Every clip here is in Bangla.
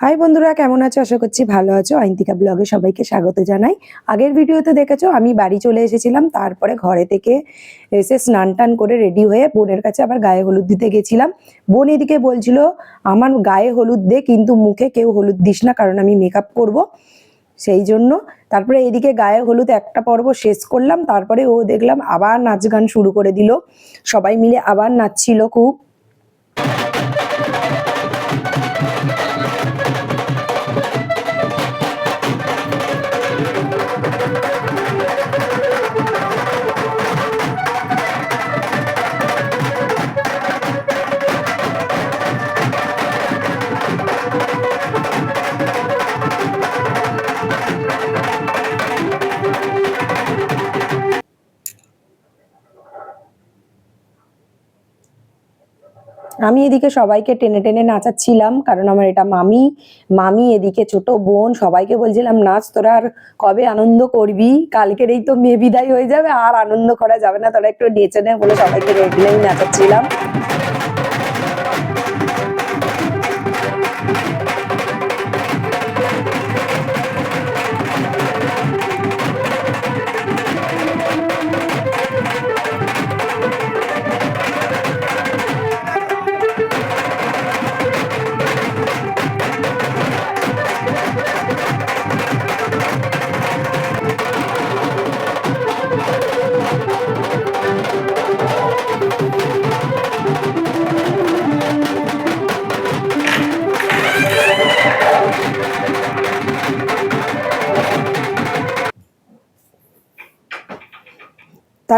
হাই বন্ধুরা, কেমন আছো? আশা করছি ভালো আছো। আইন্তিকা ব্লগে সবাইকে স্বাগত জানাই। আগের ভিডিওতে দেখেছ, আমি বাড়ি চলে এসেছিলাম। তারপরে ঘরে থেকে এসে স্নান টান করে রেডি হয়ে বোনের কাছে আবার গায়ে হলুদ দিতে গেছিলাম। বোন এদিকে বলছিল, আমার গায়ে হলুদ দে, কিন্তু মুখে কেউ হলুদ দিস না, কারণ আমি মেকআপ করব। সেই জন্য তারপরে এদিকে গায়ে হলুদ একটা পর্ব শেষ করলাম। তারপরে ও দেখলাম আবার নাচ গান শুরু করে দিল। সবাই মিলে আবার নাচছিল খুব। আমি এদিকে সবাইকে টেনে টেনে নাচাচ্ছিলাম, কারণ আমার এটা মামি মামি এদিকে ছোট বোন, সবাইকে বলছিলাম, নাচ, তোরা আর কবে আনন্দ করবি? কালকের এই তো মেয়ে বিদায় হয়ে যাবে, আর আনন্দ করা যাবে না, তোরা একটু নেচে নেয় বলে সবাইকে টেনে নাচাচ্ছিলাম।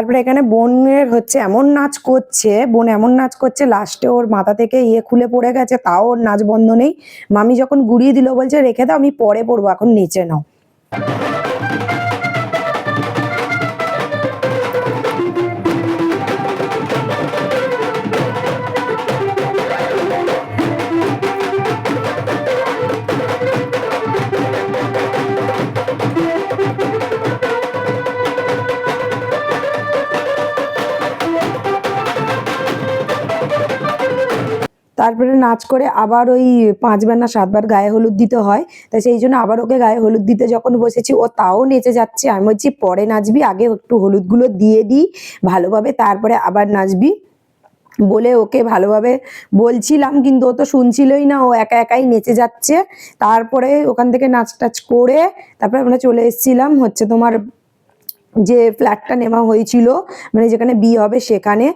তারপরে এখানে বোনের হচ্ছে এমন নাচ করছে, বোন এমন নাচ করছে লাস্টে ওর মাথা থেকে ইয়ে খুলে পড়ে গেছে, তাও ওর নাচ বন্ধ নেই। মামি যখন গুড়িয়ে দিল, বলছে, রেখে দাও, আমি পরে পড়ব এখন নিচে নাও। তারপরে নাচ করে আবার ওই পাঁচবার না সাতবার গায়ে হলুদ দিতে হয়। তাই সেই জন্য আবার ওকে গায়ে হলুদ দিতে যখন বসেছি, ও তাও নেচে যাচ্ছে। আমি বলছি, পরে নাচবি, আগে একটু হলুদগুলো দিয়ে দিই ভালোভাবে তারপরে আবার নাচবি। বলে ওকে ভালোভাবে বলছিলাম, কিন্তু ও তো শুনছিলই না। ও একা একাই নেচে যাচ্ছে। তারপরে ওখান থেকে নাচ টাচ করে তারপরে আমরা চলে এসেছিলাম হচ্ছে তোমার যে ফ্ল্যাটটা নেওয়া হয়েছিল মানে যেখানে বিয়ে হবে সেখানে।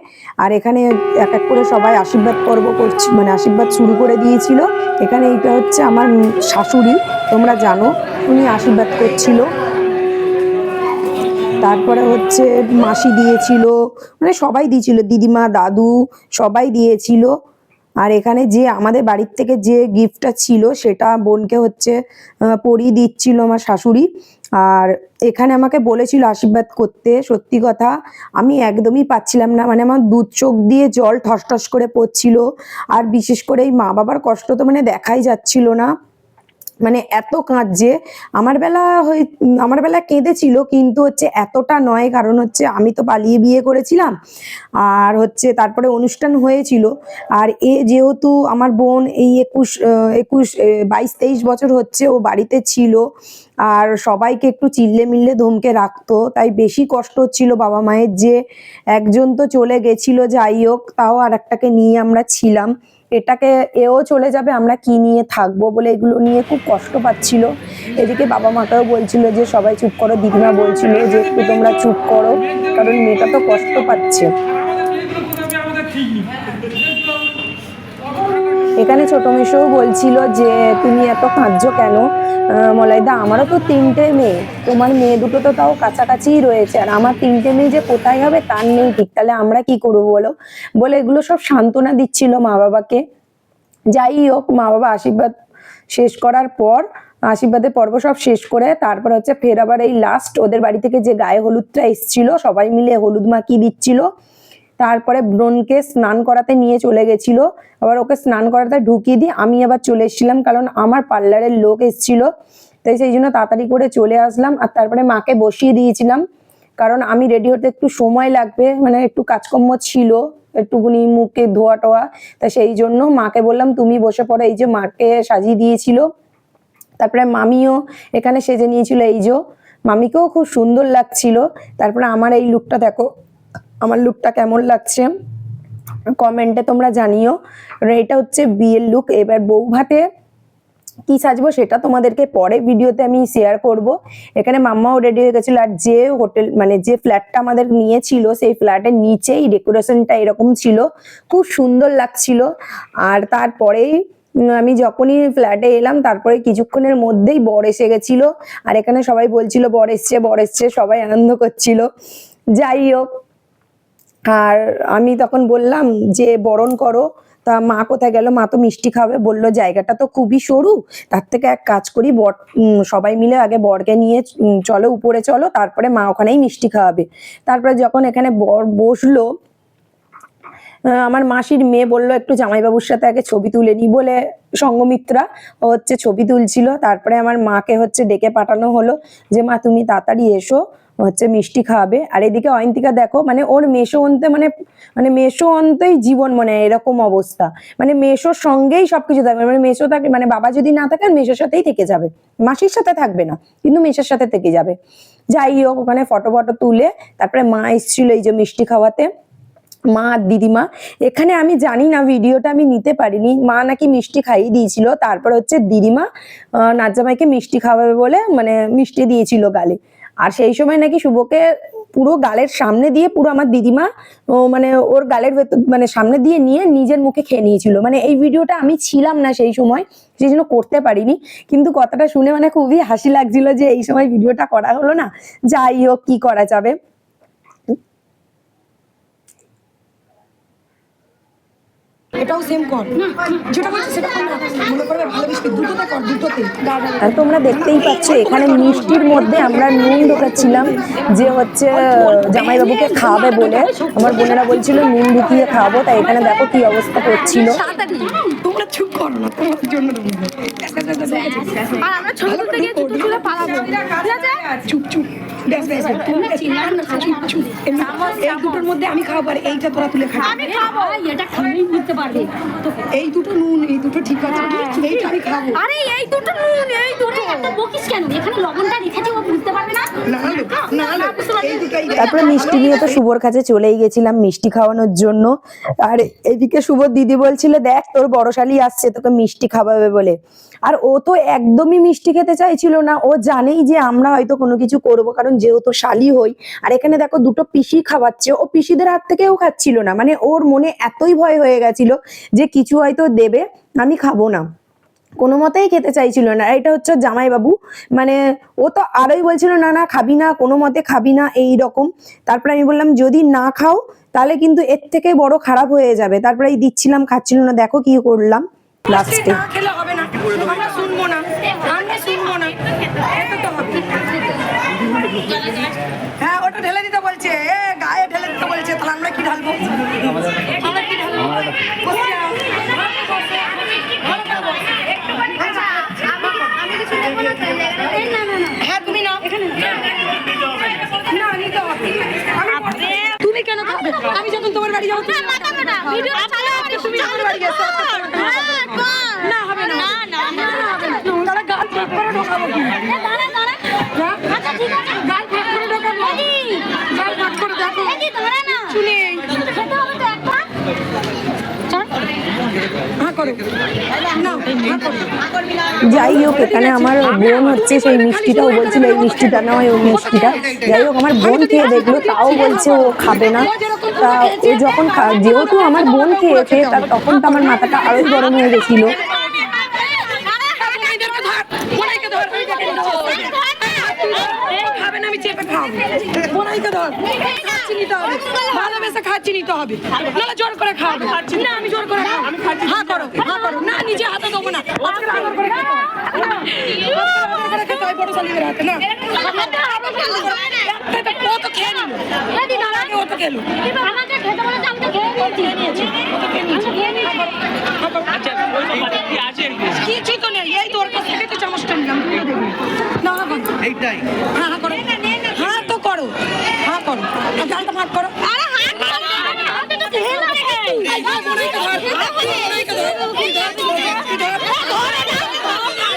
আর এখানে এক এক করে সবাই আশীর্বাদ পর্ব করছি মানে আশীর্বাদ শুরু করে দিয়েছিল। এখানে এটা হচ্ছে আমার শাশুড়ি, তোমরা জানো, উনি আশীর্বাদ করছিল। তারপরে হচ্ছে মাসি দিয়েছিল মানে সবাই দিয়েছিল, দিদিমা, দাদু, সবাই দিয়েছিল। আর এখানে যে আমাদের বাড়ির থেকে যে গিফটটা ছিল, সেটা বোনকে হচ্ছে পরিয়ে দিচ্ছিল আমার শাশুড়ি। আর এখানে আমাকে বলেছিল আশীর্বাদ করতে, সত্যি কথা। আমি একদমই পাচ্ছিলাম না মানে আমার দুধ চোখ দিয়ে জল ঠস ঠস করে পড়ছিল। আর বিশেষ করে এই মা বাবার কষ্ট তো মানে দেখাই যাচ্ছিল না। মানে এত কাঁদছে। আমার বেলা হয়ে, আমার বেলা কেঁদেছিল, কিন্তু হচ্ছে এতটা নয়, কারণ হচ্ছে আমি তো পালিয়ে বিয়ে করেছিলাম। আর হচ্ছে তারপরে অনুষ্ঠান হয়েছিল। আর এ যেহেতু আমার বোন এই একুশ একুশ বাইশ, তেইশ বছর হচ্ছে ও বাড়িতে ছিল আর সবাইকে একটু চিল্লে মিল্লে ধমকে রাখতো। তাই বেশি কষ্ট হচ্ছিল বাবা মায়ের যে একজন তো চলে গেছিল, যাই হোক, তাও আর একটাকে নিয়ে আমরা ছিলাম। এটাকে, এও চলে যাবে, আমরা কি নিয়ে থাকব বলে এগুলো নিয়ে খুব কষ্ট পাচ্ছিল। এদিকে বাবা মাকেও বলছিল যে, সবাই চুপ করো দিদিমা বলছিল যে, একটু তোমরা চুপ করো, কারণ মেয়েটা তো কষ্ট পাচ্ছে। এখানে ছোট মেশোও বলছিল যে, তুমি এত কাঁদছো কেন? মলাইদা, আমারও তো তিনটে মেয়ে। তোমার মেয়ে দুটো তো তাও কাছাকাছিই রয়েছে। আর আমার তিনটে মেয়ে যে কোথায় হবে তার নেই ঠিক। তাহলে আমরা কি করব বলো? বলে এগুলো সব সান্ত্বনা দিচ্ছিল মা বাবাকে। যাই হোক, মা বাবা আশীর্বাদ শেষ করার পর, আশীর্বাদের পর্ব সব শেষ করে তারপর হচ্ছে ফের আবার এই লাস্ট ওদের বাড়ি থেকে যে গায়ে হলুদটা এসছিল, সবাই মিলে হলুদ মাখিয়ে দিচ্ছিল। তারপরে ব্রণকে স্নান করাতে নিয়ে চলে গেছিল। আবার ওকে স্নান করাতে ঢুকিয়ে দিয়ে আমি আবার চলে এসেছিলাম কারণ আমার পার্লারের লোক এসেছিল। তাই সেই জন্য তাড়াতাড়ি করে চলে আসলাম আর তারপরে মাকে বসিয়ে দিয়েছিলাম। কারণ আমি রেডি হতে একটু সময় লাগবে মানে একটু কাজকর্ম ছিল, একটুকুনি মুখে ধোয়া টোয়া। তা সেই জন্য মাকে বললাম, তুমি বসে পড়ো। এই যে মাকে সাজিয়ে দিয়েছিল। তারপরে মামিও এখানে সেজে নিয়েছিল। এই যে মামিকেও খুব সুন্দর লাগছিল। তারপরে আমার এই লুকটা দেখো। আমার লুকটা কেমন লাগছে? কমেন্টে তোমরা জানিও। এটা হচ্ছে বিয়ের লুক এবার বউ ভাতে কি সাজবো সেটা তোমাদেরকে পরে ভিডিওতে আমি শেয়ার করব। এখানে মাম্মাও রেডি হয়ে গেছিল আর যে হোটেল মানে যে ফ্ল্যাটটা আমাদের নিয়েছিল, সেই ফ্ল্যাটের নিচেই ডেকোরেশনটা এরকম ছিল। খুব সুন্দর লাগছিল। আর তারপরেই আমি যখনই ফ্ল্যাটে এলাম, তারপরে কিছুক্ষণের মধ্যেই বর এসে গেছিল। আর এখানে সবাই বলছিল, বর এসছে বর এসছে। সবাই আনন্দ করছিল। যাই হোক আর আমি তখন বললাম যে, বরণ করো। তা মা কোথায় গেল? মা তো মিষ্টি খাবে। বলল, জায়গাটা তো খুবই সরু। তার থেকে এক কাজ করি বর সবাই মিলে আগে বরকে নিয়ে চলো, উপরে চলো, তারপরে মা ওখানেই মিষ্টি খাওয়াবে। তারপরে যখন এখানে বর বসল আমার মাসির মেয়ে বলল, একটু জামাইবাবুর সাথে আগে ছবি তুলে নি বলে সঙ্গমিত্রা। হচ্ছে ছবি তুলছিল। তারপরে আমার মাকে হচ্ছে ডেকে পাঠানো হলো যে, মা, তুমি তাড়াতাড়ি এসো। হচ্ছে মিষ্টি খাওয়াবে। আর এদিকে অয়ন্তিকা দেখো মানে ওর মেশো অন্তে মানে মানে মেশো অন্তেই জীবন মানে এরকম অবস্থা। মানে মেশোর সঙ্গেই সবকিছু থাকবে। মানে মেশো থাকে মানে বাবা যদি না থাকেন মেশোর সাথেই থেকে যাবে। মাসির সাথে থাকবে না কিন্তু মেশোর সাথে থেকে যাবে। যাই হোক ওখানে ফটো ফটো তুলে তারপরে মা এসেছিল এই যে মিষ্টি খাওয়াতে। মা আর দিদিমা এখানে আমি জানি না ভিডিওটা আমি নিতে পারিনি। মা নাকি মিষ্টি খাইয়ে দিয়েছিল তারপর হচ্ছে দিদিমা আহ, নাজ্জামাইকে মিষ্টি খাওয়াবে বলে মানে মিষ্টি দিয়েছিল গালে। আর সেই সময় নাকি শুভকে পুরো গালের সামনে দিয়ে পুরো আমার দিদিমা, ও মানে ওর গালের ভেতর মানে সামনে দিয়ে নিয়ে নিজের মুখে খেয়ে নিয়েছিল। মানে এই ভিডিওটা আমি ছিলাম না সেই সময়, সেই জন্য করতে পারিনি। কিন্তু কথাটা শুনে মানে খুবই হাসি লাগছিল যে এই সময় ভিডিওটা করা হলো না। যাই হোক, কি করা যাবে? এটাও সেম কর যেটা বলছিস সেটা কর না মনে করবে ভালো বিস্কিট দুটোতে কর দুটোতে। আর তোমরা দেখতেই পাচ্ছ এখানে মিষ্টির মধ্যে আমরা নুন ঢোকাচ্ছিলাম যে হচ্ছে জামাইবাবুকে খাওয়াবে বলে। আমার বোনেরা বলছিল নুন ঢুকিয়ে খাওয়াবো তাই এখানে দেখো কি অবস্থা করছিল। তোমরা চুপ করো না তোমাদের জন্য আর আমরা ছোট থেকে পালাবো। চুপ চুপ। চুপ চুপ। এই দুটোর মধ্যে আমি খাব আর এইটা তোরা তুলে খাবি। আমি খাব। এটা খাবি বুঝতে পারবি। এই দুটো নুন এই দুটো ঠিক আছে এইটা আমি খাব। আরে এই দুটো নুন এই দুটো। এত বকিস কেন? এখানে লবণটা রেখেছি ও বুঝতে পারবে না? না না, না না এই দুটোই তারপরে মিষ্টি নিয়ে তো শুভর কাছে চলেই গেছিলাম মিষ্টি খাওয়ানোর জন্য। আর এদিকে শুভর দিদি বলছিল দেখ তোর বড় শালি আসছে তোকে মিষ্টি খাওয়াবে বলে। আর ও তো একদমই মিষ্টি খেতে চাইছিল না। ও জানেই যে আমরা হয়তো কোনো কিছু করব কারণ যেহেতু শালি হই আর এখানে দেখো দুটো পিসি খাওয়াচ্ছে। ও পিসিদের হাত থেকেও খাচ্ছিল না মানে ওর মনে এতই ভয় হয়ে গেছিল যে কিছু হয়তো দেবে আমি খাব না। কোনো মতেই খেতে চাইছিল না। এটা হচ্ছে জামাইবাবু। মানে ও তো আরোই বলছিল, না না, খাবি না, কোনো মতে খাবি না, এই রকম। তারপরে আমি বললাম, যদি না খাও, তাহলে কিন্তু এর থেকে বড় খারাপ হয়ে যাবে। তারপরে এই দিচ্ছিলাম, খাচ্ছিল না, দেখো কি করলাম লাস্টে হ্যাঁ ওটা ঢেলে দিতে বলছে এ গায়ে ঢেলে দিতে বলছে তাহলে আমরা কি ঢালবো আমরা কি ঢালবো বসে যাও। হ্যাঁ তুমি নাও না নিতে হবে আমি- তুমি কেন খাবে আমি যখন তোমার বাড়ি যাব তুমি নাও। তুমি আমার না হবে না না না হবে না তাহলে গাল ফাঁক করে। ঢোকাবো কি আচ্ছা ঠিক আছে গাল ফাঁক করে। ঢোকাবো গাল ফাঁক করে দেখো শুনে খেতে হবে তো একটা হ্যাঁ করো। না হ্যাঁ করো। যাই হোক এখানে আমার বোন হচ্ছে সেই মিষ্টিটাও বলছিল, এই মিষ্টিটা নয় ওই মিষ্টিটা। যাই হোক, আমার বোন খেয়ে দেখল, তাও বলছে ও খাবে না। তা ও যখন যেহেতু আমার বোন খেয়েছে তখন তো আমার মাথাটা আরোই গরম হয়ে গেছিল এদেরকে ধর বোনাইকে ধর খাবে না আমি চেপে খাব। বোনাইকে ধর। খাচ্ছি নিতে হবে। ভালোবেসে খাচ্ছি নিতে হবে। নাহলে জোর করে খাওয়াবে না। আমি জোর করে খাব। হ্যাঁ করো হ্যাঁ করো। না নিজে হাতে দেবো না। আজকে আদর করে খেতে হবে। না, আদর করে খেতে হয় বড় শালিদের হাতে না? তো ও তো খেয়ে নিল। ও তো খেলো। আমাকে খেতে বলেছে আমি তো খেয়ে নিয়েছি। খেয়ে নিয়েছি। কিছুই তো নেই। এই তোর কাছ থেকে তো চামচটা নিলাম। না হ্যাঁ এইটাই। হ্যাঁ হ্যাঁ করো ভাগ করো। আর গালটা ফাঁক করো আরে হাত আমি তো খেয়ে নিয়েছি ছিলিস আমি ফটটা ধরেছি তুই তখন আর ধরতে পারবি না।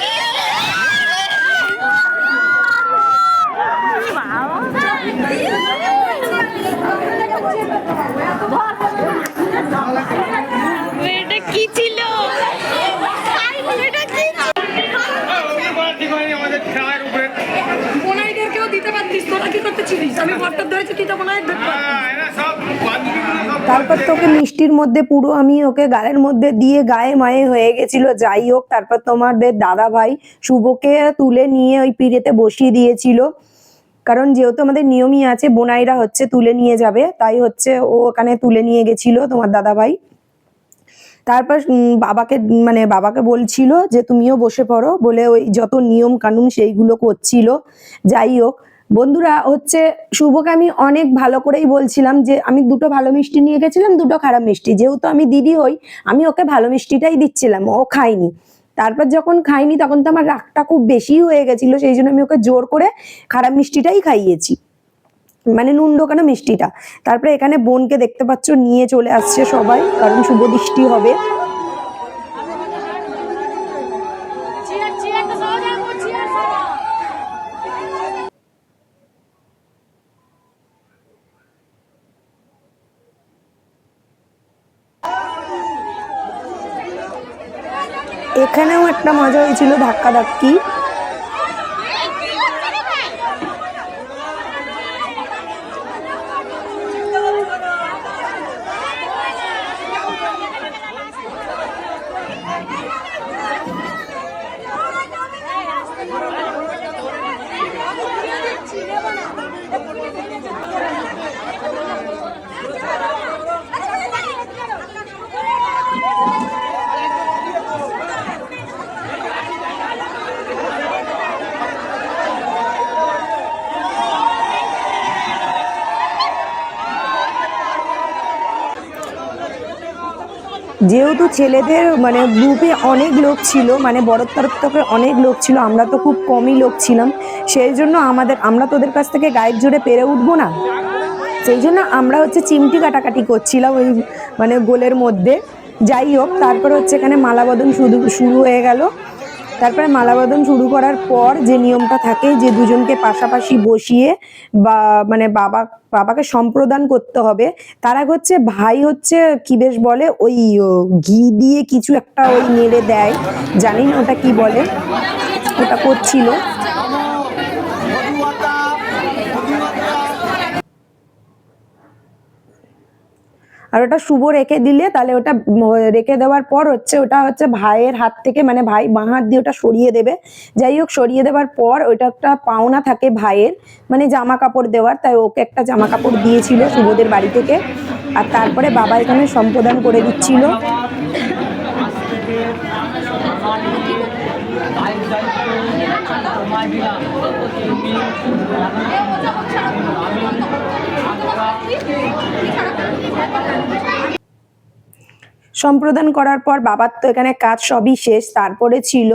তারপর তোকে মিষ্টির মধ্যে পুরো আমি ওকে গালের মধ্যে দিয়ে গায়ে মায়ে হয়ে গেছিল যাই হোক তারপর তোমাদের দাদা ভাই শুভকে তুলে নিয়ে ওই পিড়েতে বসিয়ে দিয়েছিল। কারণ যেহেতু আমাদের নিয়মই আছে বোনাইরা হচ্ছে তুলে নিয়ে যাবে তাই হচ্ছে ও ওখানে তুলে নিয়ে গেছিল তোমার দাদা ভাই তারপর বাবাকে মানে বাবাকে বলছিল যে তুমিও বসে পড়ো বলে ওই যত নিয়ম কানুন সেইগুলো করছিল। যাই হোক বন্ধুরা, হচ্ছে শুভকে আমি অনেক ভালো করেই বলছিলাম যে, আমি দুটো ভালো মিষ্টি নিয়ে গেছিলাম, দুটো খারাপ মিষ্টি। যেহেতু আমি দিদি হই, আমি ওকে ভালো মিষ্টিটাই দিচ্ছিলাম, ও খায়নি। তারপর যখন খাইনি তখন তো আমার রাগটা খুব বেশি হয়ে গেছিল, সেই জন্য আমি ওকে জোর করে খারাপ মিষ্টিটাই খাইয়েছি। মানে নুন ঢোকানো মিষ্টিটা? তারপরে এখানে বোনকে দেখতে পাচ্ছ, নিয়ে চলে আসছে সবাই, কারণ শুভ দৃষ্টি হবে চিয়ার চিয়ার তো সবাই যাব চিয়ার সবাই এখানেও একটা মজা হয়েছিল ধাক্কা ধাক্কি। যেহেতু ছেলেদের মানে গ্রুপে অনেক লোক ছিল মানে বড়োর তরফ অনেক লোক ছিল, আমরা তো খুব কমই লোক ছিলাম, সেই জন্য আমাদের, আমরা তোদের কাছ থেকে গায়ের জোরে পেরে উঠবো না। সেই জন্য আমরা হচ্ছে চিমটি কাটাকাটি করছিলাম ওই মানে গোলের মধ্যে। যাই হোক, তারপর হচ্ছে এখানে মালাবদন শুরু শুরু হয়ে গেল। তারপরে মালাবদন শুরু করার পর যে নিয়মটা থাকে যে দুজনকে পাশাপাশি বসিয়ে বা মানে বাবা, বাবাকে সম্প্রদান করতে হবে, তার আগে হচ্ছে ভাই হচ্ছে কি বেশ বলে, ওই ঘি দিয়ে কিছু একটা ওই নেড়ে দেয়। জানি না ওটা কি বলে, ওটা করছিল। আর ওটা শুভ রেখে দিলে তাহলে ওটা রেখে দেওয়ার পর হচ্ছে ওটা হচ্ছে ভাইয়ের হাত থেকে মানে ভাই বাঁ হাত দিয়ে ওটা সরিয়ে দেবে। যাই হোক, সরিয়ে দেওয়ার পর ওইটা একটা পাওনা থাকে ভাইয়ের মানে জামা কাপড় দেওয়ার। তাই ওকে একটা জামা কাপড় দিয়েছিল শুভদের বাড়ি থেকে। আর তারপরে বাবা এখানে সম্প্রদান করে দিচ্ছিল। সম্প্রদান করার পর বাবার তো এখানে কাজ সবই শেষ। তারপরে ছিল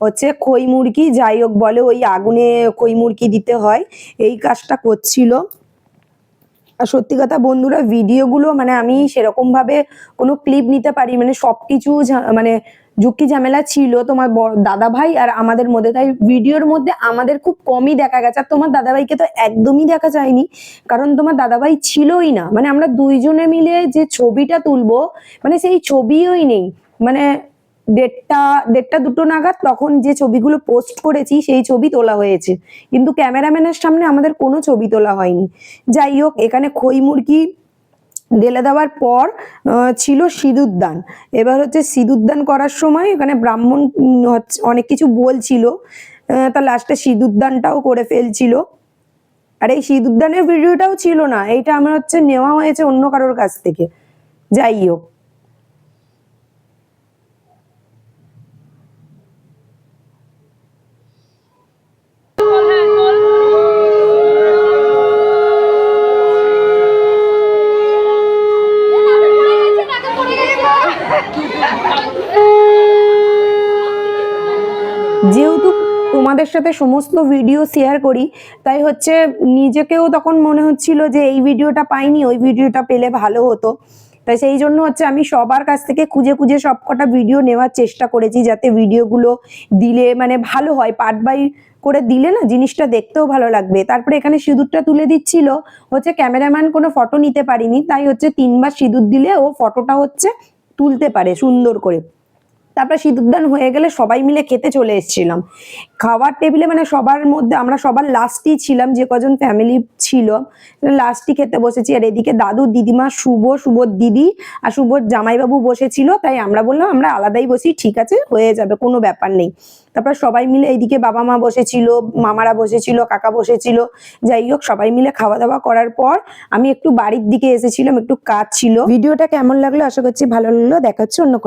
হচ্ছে খই মুরগি, যাই হোক বলে ওই আগুনে খই মুরগি দিতে হয়। এই কাজটা করছিল। আর সত্যি কথা বন্ধুরা ভিডিওগুলো মানে আমি সেরকম ভাবে কোনো ক্লিপ নিতে পারি মানে সব কিছু মানে ঝুঁকি ঝামেলা ছিল তোমার দাদা ভাই আর আমাদের মধ্যে। তাই ভিডিওর মধ্যে আমাদের খুব কমই দেখা গেছে। আর তোমার দাদা ভাইকে তো একদমই দেখা যায়নি। কারণ তোমার দাদা ভাই ছিলই না। মানে আমরা দুইজনে মিলে যে ছবিটা তুলবো মানে সেই ছবিই নেই। মানে দেড়টা দেড়টা দুটো নাগাদ তখন যে ছবিগুলো পোস্ট করেছি, সেই ছবি তোলা হয়েছে। কিন্তু ক্যামেরাম্যানের সামনে আমাদের কোনো ছবি তোলা হয়নি। যাই হোক, এখানে খই মুরগি ঢেলে দেওয়ার পর ছিল সিঁদুরদান। এবার হচ্ছে সিঁদুরদান করার সময় এখানে ব্রাহ্মণ হচ্ছে অনেক কিছু বলছিল। তা লাস্টে সিঁদুরদানটাও করে ফেলছিল। আর এই সিঁদুরদানের ভিডিওটাও ছিল না, এইটা আমার হচ্ছে নেওয়া হয়েছে অন্য কারোর কাছ থেকে। যাই হোক। যেহেতু তোমাদের সাথে সমস্ত ভিডিও শেয়ার করি, তাই হচ্ছে নিজেকেও তখন মনে হচ্ছিল যে এই ভিডিওটা পাইনি, ওই ভিডিওটা পেলে ভালো হতো। তাই সেই জন্য হচ্ছে আমি সবার কাছ থেকে খুঁজে খুঁজে সব কটা ভিডিও নেওয়ার চেষ্টা করেছি যাতে ভিডিওগুলো দিলে মানে ভালো হয় পার্ট বাই করে দিলে না জিনিসটা দেখতেও ভালো লাগবে। তারপরে এখানে সিঁদুরটা তুলে দিচ্ছিল, হচ্ছে ক্যামেরাম্যান কোনো ফটো নিতে পারিনি, তাই হচ্ছে তিনবার সিঁদুর দিলে ও ফটোটা হচ্ছে তুলতে পারে সুন্দর করে। তারপরে সিঁদুরদান হয়ে গেলে সবাই মিলে খেতে চলে এসেছিলাম। খাওয়ার টেবিলে মানে সবার মধ্যে আমরা সবার লাস্টই ছিলাম, যে কজন ফ্যামিলি ছিল লাস্টই খেতে বসেছি। আর এদিকে দাদু, দিদিমা, শুভ শুভর দিদি আর শুভর জামাইবাবু বসেছিল, তাই আমরা বললাম আমরা আলাদাই বসি, ঠিক আছে, হয়ে যাবে, কোনো ব্যাপার নেই। তারপর সবাই মিলে এইদিকে বাবা মা বসেছিল, মামারা বসেছিল, কাকা বসেছিল, যাই হোক, সবাই মিলে খাওয়া দাওয়া করার পর আমি একটু বাড়ির দিকে এসেছিলাম, একটু কাজ ছিল। ভিডিওটা কেমন লাগল? আশা করছি ভালো লাগল। দেখা হচ্ছে অন্য কোনো